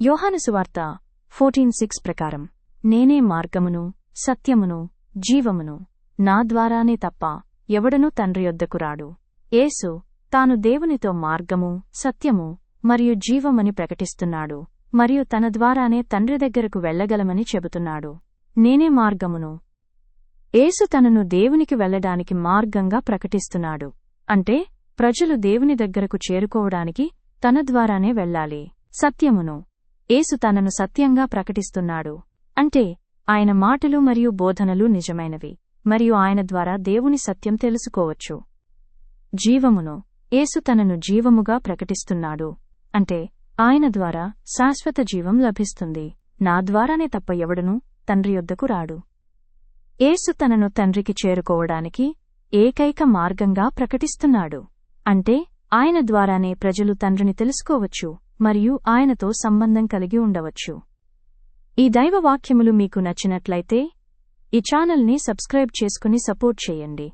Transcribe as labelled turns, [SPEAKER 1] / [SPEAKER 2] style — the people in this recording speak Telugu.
[SPEAKER 1] యోహానుసువార్త ఫోర్టీన్ సిక్స్ ప్రకారం నేనే మార్గమును సత్యమును జీవమును నా ద్వారానే తప్ప ఎవడనూ తండ్రి యొద్దకు రాడు. ఏసు తాను దేవునితో మార్గము సత్యము మరియు జీవమని ప్రకటిస్తున్నాడు మరియు తన ద్వారానే తండ్రి దగ్గరకు వెళ్ళగలమని చెబుతున్నాడు. నేనే మార్గమును. ఏసు తనను దేవునికి వెళ్ళడానికి మార్గంగా ప్రకటిస్తున్నాడు. అంటే ప్రజలు దేవుని దగ్గరకు చేరుకోవడానికి తన ద్వారానే వెళ్ళాలి. సత్యమును. యేసు తనను సత్యంగా ప్రకటిస్తున్నాడు. అంటే ఆయన మాటలు మరియు బోధనలు నిజమైనవి మరియు ఆయన ద్వారా దేవుని సత్యం తెలుసుకోవచ్చు. జీవమును యేసు తనను జీవముగా ప్రకటిస్తున్నాడు. అంటే ఆయన ద్వారా శాశ్వత జీవం లభిస్తుంది. నా ద్వారానే తప్ప ఎవడునూ తండ్రి యొద్దకు రాడు. యేసు తనను తండ్రికి చేరుకోవడానికి ఏకైక మార్గంగా ప్రకటిస్తున్నాడు. అంటే ఆయన ద్వారానే ప్రజలు తండ్రిని తెలుసుకోవచ్చు. మరియు ఆయనతో సంబంధం కలిగి ఉండవచ్చు. ఈ దైవవాక్యములు మీకు నచ్చినట్లయితే ఈ ఛానల్ని సబ్స్క్రైబ్ చేసుకుని సపోర్ట్ చేయండి.